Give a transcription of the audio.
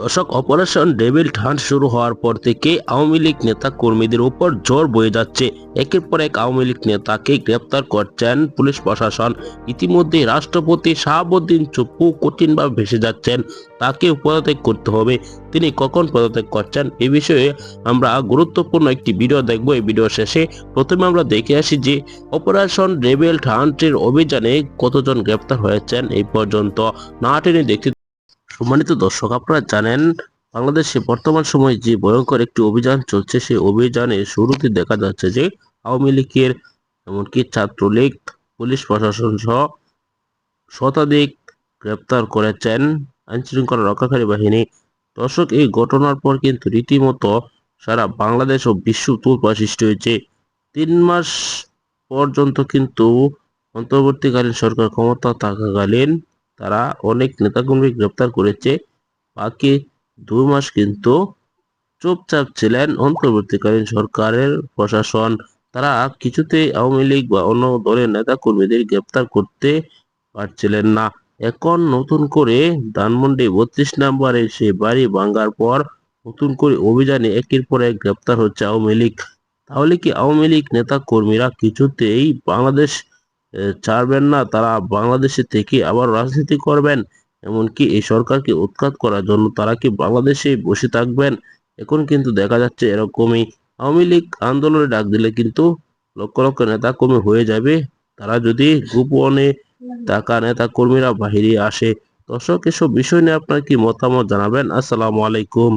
দর্শক operation devil hunt শুরু হওয়ার পর থেকে আওয়ামী লীগ নেতা কর্মীদের উপর জোর বয়ে যাচ্ছে। একের পর এক আওয়ামী লীগ নেতাকে গ্রেপ্তার করছেন পুলিশ প্রশাসন। ইতিমধ্যে রাষ্ট্রপতি শাহাবুদ্দিন চুপ্পু কঠিনভাবে ভেসে যাচ্ছেন। তাকে পদত্যাগ করতে হবে। তিনি কখন পদত্যাগ করছেন এ বিষয়ে আমরা গুরুত্বপূর্ণ একটি ভিডিও দেখব। এই ভিডিও শেষে প্রথমে আমরা দেখে আসি যে অপারেশন রেবেল হান্টের অভিযানে কতজন গ্রেপ্তার হয়েছেন এই পর্যন্ত। না টেনে দেখতে সম্মানিত দর্শক, আপনারা জানেন বাংলাদেশে বর্তমান সময়ে যে ভয়ঙ্কর একটি অভিযান চলছে, সেই অভিযানে শুরুতে দেখা যাচ্ছে যে আওয়ামী লীগের এমনকি ছাত্রলীগ, পুলিশ প্রশাসন সহ শতাধিক গ্রেপ্তার করেছেন আইন শৃঙ্খলা রক্ষাকারী বাহিনী। দর্শক, এই ঘটনার পর কিন্তু রীতিমতো সারা বাংলাদেশ ও বিশ্ব তুলপা সৃষ্টি হয়েছে। তিন মাস পর্যন্ত কিন্তু অন্তর্বর্তীকালীন সরকার ক্ষমতা থাকাকালীন তারা অনেক নেতাকর্মী গ্রেপ্তার করেছে। বাকি দুই মাস কিন্তু চুপচাপ ছিলেন অন্তর্বর্তীকালীন সরকারের প্রশাসন। তারা কিছুতেই আওয়ামী লীগ বা অন্য দলের নেতাকর্মীদের গ্রেপ্তার করতে পারছিলেন না। এখন নতুন করে ধানমন্ডি বত্রিশ নম্বরে সে বাড়ি ভাঙ্গার পর নতুন করে অভিযানে একের পর এক গ্রেপ্তার হচ্ছে আওয়ামী লীগ। তাহলে কি আওয়ামী লীগ নেতা কর্মীরা কিছুতেই বাংলাদেশ ছাড়বেন না, তারা বাংলাদেশে থেকে আবার রাজনীতি করবেন। এমনকি এই সরকারকে উৎখাত করার জন্য তারা কি বাংলাদেশে বসে থাকবেন? এখন কিন্তু দেখা যাচ্ছে এরকমই আওয়ামী লীগ আন্দোলনে ডাক দিলে কিন্তু লক্ষ লক্ষ নেতা কর্মী হয়ে যাবে। তারা যদি গোপনে টাকা নেতা কর্মীরা বাহিরে আসে। দর্শক, এসব বিষয় নিয়ে আপনার কি মতামত জানাবেন? আসসালামু আলাইকুম।